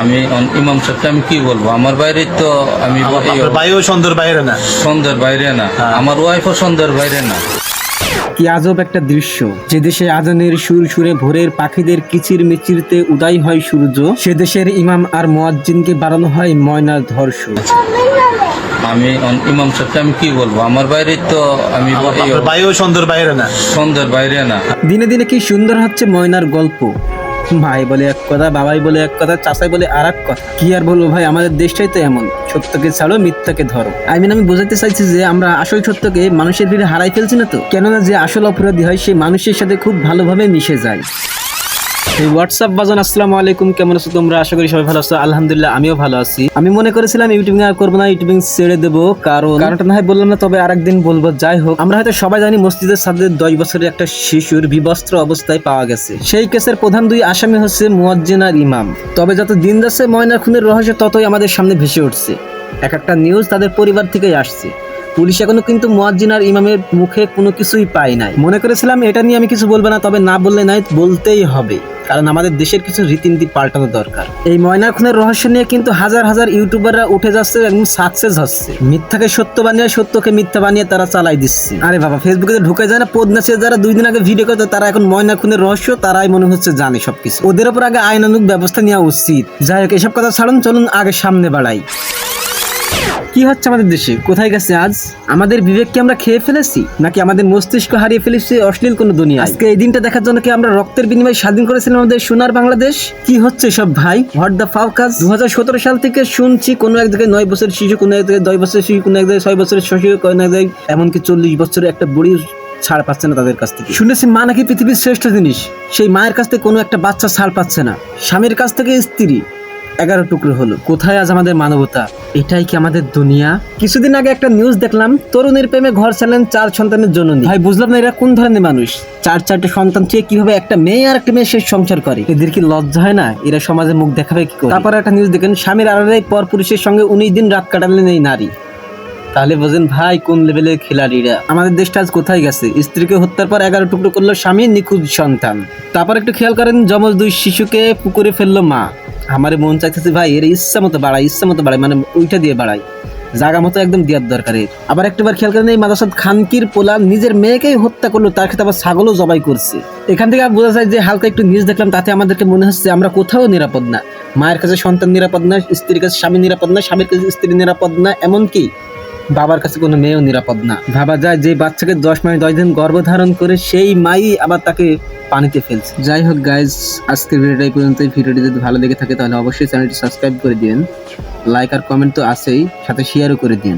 আমি অন- ইমাম সাহেবকে আমি কি বলব? আমার বাইরে তো আমি ব- এই আপনার ভাইও সুন্দর বাইরে না? সন্ধ্যের বাইরে না। হ্যাঁ। আমার ওয়াইফও সন্ধ্যের বাইরে না। কি আজব একটা দৃশ্য। যে দেশে আজানের সুর সুরে ভোরের পাখিদের কিচির মিচিরতে উদয় হয় সূর্য সে দেশের ইমাম আর মোয়াজ্জিনকে বাড়ানো হয় ময়নার ধর্ষণ। আমি ইমাম সাহেবকে আমি কি বলব? আমার বাইরে তো আমি ব- এই আপনার ভাইও সুন্দর বাইরে না? সন্ধ্যের বাইরে না। দিনে দিনে কি সুন্দর হচ্ছে ময়নার গল্প? ভাই বলে এক কথা, বাবাই বলে এক কথা, চাচাই বলে আর এক কথা। কি আর বলব ভাই, আমাদের দেশটাই তো এমন। সত্যকে ছাড়ো, মিথ্যাকে ধরো। আই মিন আমি বোঝাতে চাইছি যে আমরা আসল সত্যকে মানুষের ভিড়ে হারাই ফেলছি না তো? কেননা যে আসল অপরাধী হয় সে মানুষের সাথে খুব ভালোভাবে মিশে যায়। হোয়াটসঅ্যাপ বাজান, আসসালামু আলাইকুম, কেমন আছো তোমরা? আশা করি সবাই ভালো আছো। আলহামদুলিল্লাহ, আমিও ভালো আছি। আমি মনে করেছিলাম ইউটিউবিং আর করব না ইউটিউবিং ছেড়ে দেবো, কারণ কারণটা না হয় বললাম না, তবে আরেকদিন বলব, যাই হোক। আমরা হয়তো সবাই জানি মসজিদের সাথে দশ বছরের একটা শিশুর বিবস্ত্র অবস্থায় পাওয়া গেছে। সেই কেসের প্রধান দুই আসামি হচ্ছে মুয়াজ্জিন আর ইমাম। তবে যত দিন যাচ্ছে ময়নার খুনের রহস্য, ততই আমাদের সামনে ভেসে উঠছে। এক একটা নিউজ তাদের পরিবার থেকেই আসছে। পুলিশ এখনও কিন্তু মুয়াজ্জিন আর ইমামের মুখে কোনো কিছুই পাই নাই। মনে করেছিলাম এটা নিয়ে আমি কিছু বলব না, তবে না বললে নাই, বলতেই হবে। কারণ আমাদের দেশের কিছু রীতিনীতি পাল্টানো দরকার। এই ময়নার খুনের রহস্য নিয়ে কিন্তু হাজার হাজার ইউটিউবাররা উঠে যাচ্ছে, একদম সাকসেস হচ্ছে। মিথ্যাকে সত্য বানিয়ে, সত্যকে মিথ্যা বানিয়ে তারা চালাই দিচ্ছে। আরে বাবা ফেসবুকে ঢুকে যায় না পদ্মাসে যারা দুই দিন আগে ভিডিও করতো, তারা এখন ময়না খুনের রহস্য, তারাই মনে হচ্ছে জানে সবকিছু। ওদের ওপর আগে আইনানুক ব্যবস্থা নেওয়া উচিত। যাই হোক, এসব কথা ছাড়ুন, চলুন আগে সামনে বাড়াই। কি হচ্ছে আমাদের দেশে? কোথায় গেছে আজ? আমাদের বিবেককে আমরা খেয়ে ফেলেছি? নাকি আমাদের মস্তিষ্ক হারিয়ে ফেলেছি অশ্লীল কোনো দুনিয়া আজকে এই দিনটা দেখার জন্য কি আমরা রক্তের বিনিময়ে স্বাধীন করেছিলাম আমাদের সোনার বাংলাদেশ? কি হচ্ছে সব ভাই? হোয়াট দ্য ফাউকাস দু সাল থেকে শুনছি কোনো এক জায়গায় নয় বছরের শিশু, কোনো এক জায়গায় দশ বছরের শিশু, কোনো এক জায়গায় ছয় বছরের শিশু কোনো এক জায়গায় এমনকি চল্লিশ বছরের একটা বুড়ি ছাড় পাচ্ছে না তাদের কাছ থেকে। শুনেছি মা নাকি পৃথিবীর শ্রেষ্ঠ জিনিস। সেই মায়ের কাছ থেকে কোনো একটা বাচ্চা ছাড় পাচ্ছে না। স্বামীর কাছ থেকে স্ত্রী। এগারো টুকরো হলো। কোথায় আজ আমাদের মানবতা? এটাই কি আমাদের দুনিয়া? কিছুদিন আগে একটা নিউজ দেখলাম, তরুণের প্রেমে ঘর ছাড়লেন চার সন্তানের জন্য ভাই, বুঝলাম না এরা কোন ধরনের মানুষ? চার চারটে সন্তান চেয়ে কীভাবে একটা মেয়ে আর একটা মেয়ে শেষ সংসার করে? এদের কি লজ্জা হয় না? এরা সমাজে মুখ দেখাবে কি করে? তারপর একটা নিউজ দেখেন, স্বামীর আড়ালে পর পুরুষের সঙ্গে উনিশ দিন রাত কাটালেন এই নারী। তাহলে বোঝেন ভাই, কোন লেভেলের খেলাড়িরা? আমাদের দেশটা আজ কোথায় গেছে? স্ত্রীকে হত্যার পর এগারো টুকরো করল স্বামী নিখোঁজ সন্তান। তারপর একটু খেয়াল করেন, যমজ দুই শিশুকে পুকুরে ফেলল মা। আমারে মন চাইতেছে ভাই, এর ইচ্ছা মতো বাড়ায় ইচ্ছা মতো বাড়ায় মানে ওইটা দিয়ে বাড়ায় জাগা মতো একদম দেওয়ার দরকার। আবার একটাবার খেয়াল করেন এই মাদাসাদ খানকির পোলা নিজের মেয়েকেই হত্যা করল, তার ক্ষেত্রে আবার ছাগলও জবাই করছে। এখান থেকে বোঝা যায় যে হালকা একটু নিউজ দেখলাম, তাতে আমাদেরকে মনে হচ্ছে আমরা কোথাও নিরাপদ না। মায়ের কাছে সন্তান নিরাপদ না, স্ত্রীর কাছে স্বামী নিরাপদ না, স্বামীর কাছে স্ত্রী নিরাপদ না, এমনকি বাবার কাছে কোনো মেয়েও নিরাপদ না। ভাবা যায় যে বাচ্চাকে দশ মাস দশ দিন গর্ভধারণ করে সেই মাই আবার তাকে পানিতে ফেলছে। যাই হোক গাইজ আজকের ভিডিওটা এই পর্যন্ত ভিডিওটি যদি ভালো লেগে থাকে তাহলে অবশ্যই চ্যানেলটি সাবস্ক্রাইব করে দিন লাইক আর কমেন্ট তো আছেই, সাথে শেয়ারও করে দিন।